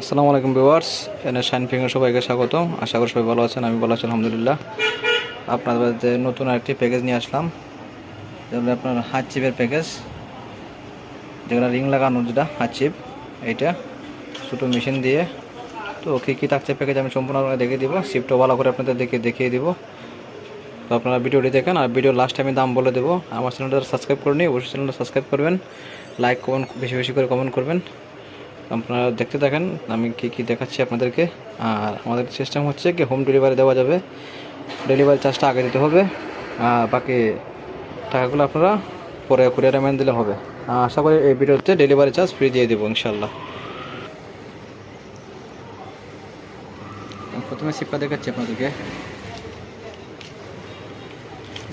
আসসালামু আলাইকুম ভিউয়ার্স, এনে শাইন ফিঙ্গার সবাইকে স্বাগতম। আশা করি সবাই ভালো আছেন, আমি ভালো আছি, আলহামদুলিল্লাহ। আপনাদের নতুন আরেকটি প্যাকেজ নিয়ে আসলাম যেগুলো আপনার হাত চিপের প্যাকেজ যেগুলো রিং লাগানো যেটা হাত চিপ এইটা ছোটো মেশিন দিয়ে। তো কী কী থাকছে প্যাকেজ আমি সম্পূর্ণ আপনাকে দেখিয়ে দিব চিপটা ভালো করে আপনাদের দেখে দেখিয়ে দিব। তো আপনারা ভিডিওটি দেখেন, আর ভিডিও লাস্টে আমি দাম বলে দেবো। আমার চ্যানেলটা সাবস্ক্রাইব করে নিই অবশ্যই চ্যানেলটা সাবস্ক্রাইব করবেন। লাইক কমেন্ট বেশি বেশি করে কমেন্ট করবেন। আপনারা দেখতে থাকেন, আমি কি কি দেখাচ্ছি আপনাদেরকে। আর আমাদের সিস্টেম হচ্ছে কি হোম ডেলিভারি দেওয়া যাবে। ডেলিভারি চার্জটা আগে দিতে হবে। বাকি টাকাগুলো আপনারা পরে কুরিয়ার ম্যান দিলে হবে। আশা করি এই ভিডিওতে ডেলিভারি চার্জ ফ্রি দিয়ে দেবো ইনশাল্লাহ প্রথমে সিপটা দেখাচ্ছি আপনাদেরকে।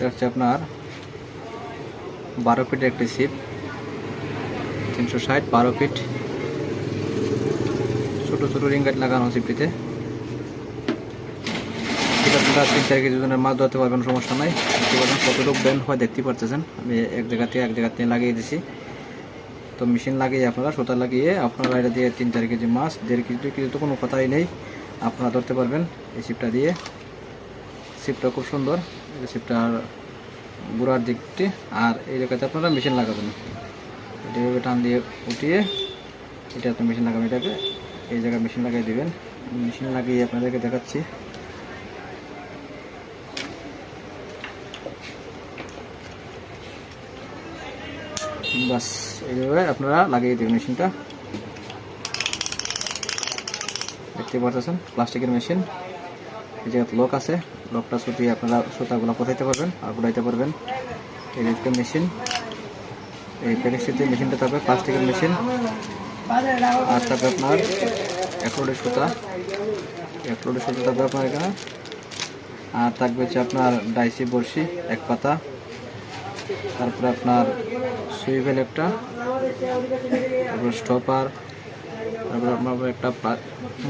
হচ্ছে আপনার বারো ফিটের একটি সিপ তিনশো ষাট বারো ফিট। ছোটো ছোটো রিং গাইড লাগানো সিপটিতে ঠিক আপনারা তিন চার কেজি মাছ ধরতে পারবেন, সমস্যা নাই। হয়, দেখতে পারতেছেন। আমি এক জায়গা থেকে এক লাগিয়ে তো মেশিন লাগিয়ে লাগিয়ে দিয়ে তিন চার কেজি মাছ, দেড় কেজি কেজি তো কোনো কথাই নেই। আপনারা ধরতে পারবেন এই সিপটা দিয়ে। সিপটা খুব সুন্দর। সিপটার গোড়ার দিকটি আর এই জায়গাতে আপনারা মেশিন লাগাবেন। এটা টান দিয়ে উঠিয়ে এটা আপনি মেশিন লাগাবেন এটাকে। এই জায়গায় মেশিন লাগিয়ে দিবেন। মেশিন লাগিয়ে আপনাদেরকে দেখাচ্ছি। বাস এইভাবে আপনারা লাগিয়ে দেবেন মেশিনটা দেখতে পাচ্ছেন প্লাস্টিকের মেশিন এই জায়গায় লক আছে। লকটা ছুটিয়ে আপনারা সুতাগুলো কোথাইতে পারবেন আর ঘুরাইতে পারবেন। এই একটা মেশিন এই প্যাকেজটিতে মেশিনটা থাকবে, প্লাস্টিকের মেশিন আর থাকবে আপনার, এক লোডের সুতা। এক লোডের সুতা থাকবে আপনার এখানে। আর থাকবে হচ্ছে আপনার ডাইসি বড়শি, এক পাতা। তারপরে আপনার সুইভেল একটা, তারপরে স্টপার, তারপরে আপনার একটা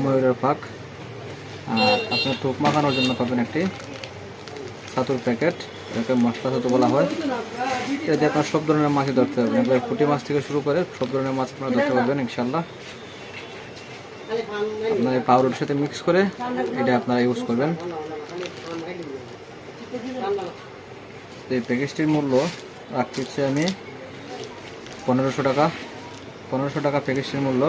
ময়ূরের পাক আর আপনার টোপ মাখানোর জন্য পাবেন একটি ছাতুর প্যাকেট। এটাকে মশলা ছাতু বলা হয়। এতে আপনার সব ধরনের মাছই ধরতে পারবেন একবার পুঁটি মাছ থেকে শুরু করে সব ধরনের মাছ আপনারা ধরতে পারবেন ইনশাল্লাহ আপনার এই পাউরুটির সাথে মিক্স করে এটা আপনারা ইউজ করবেন। তো এই প্যাকেজটির মূল্য রাখতে হচ্ছে আমি পনেরোশো টাকা। পনেরোশো টাকা প্যাকেজটির মূল্য।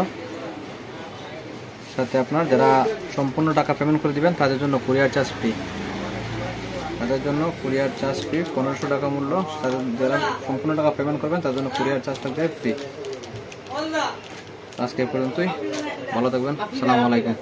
সাথে আপনার যারা সম্পূর্ণ টাকা পেমেন্ট করে দিবেন, তাদের জন্য কুরিয়ার চার্জ ফ্রি তাদের জন্য কুরিয়ার চার্জ ফ্রি পনেরোশো টাকা মূল্য। তাদের যারা সম্পূর্ণ টাকা পেমেন্ট করবেন, তার জন্য কুরিয়ার চার্জ থাকবে ফ্রি আজকে পর্যন্তই। ভালো থাকবেন। সালামু আলাইকুম।